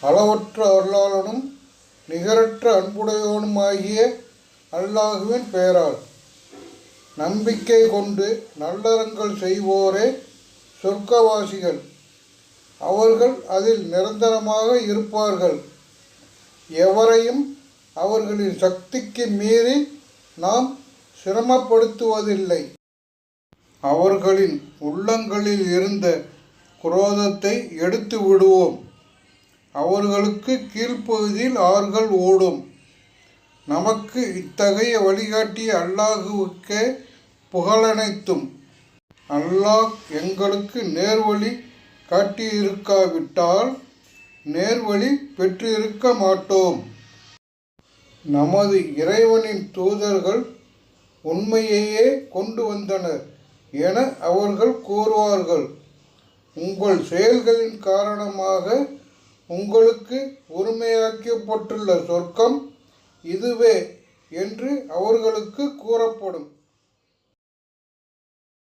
அளவற்ற அருளாளனும் நிகரற்ற அன்புடையவனுமாகிய அல்லாஹுவின் பெயரால் நம்பிக்கை கொண்டு நல்லறங்கள் செய்வோரே சொர்க்கவாசிகள். அவர்கள் அதில் நிரந்தரமாக இருப்பார்கள். எவரையும் அவர்களின் சக்திக்கு மீறி நாம் சிரமப்படுத்துவதில்லை. அவர்களின் உள்ளங்களில் இருந்த குரோதத்தை எடுத்து விடுவோம் அவர்களுக்கு கீழ்ப்பகுதியில் ஆறுகள் ஓடும். நமக்கு இத்தகைய வழிகாட்டிய அல்லாஹுவுக்கே புகழனைத்தும். அல்லாஹ் எங்களுக்கு நேர்வழி காட்டியிருக்காவிட்டால் நேர்வழி பெற்றிருக்க மாட்டோம். நமது இறைவனின் தூதர்கள் உண்மையையே கொண்டு வந்தனர் என அவர்கள் கூறுவார்கள். உங்கள் செயல்களின் காரணமாக உங்களுக்கு உரிமையாக்கப்பட்டுள்ள சொர்க்கம் இதுவே என்று அவர்களுக்கு கூறப்படும்.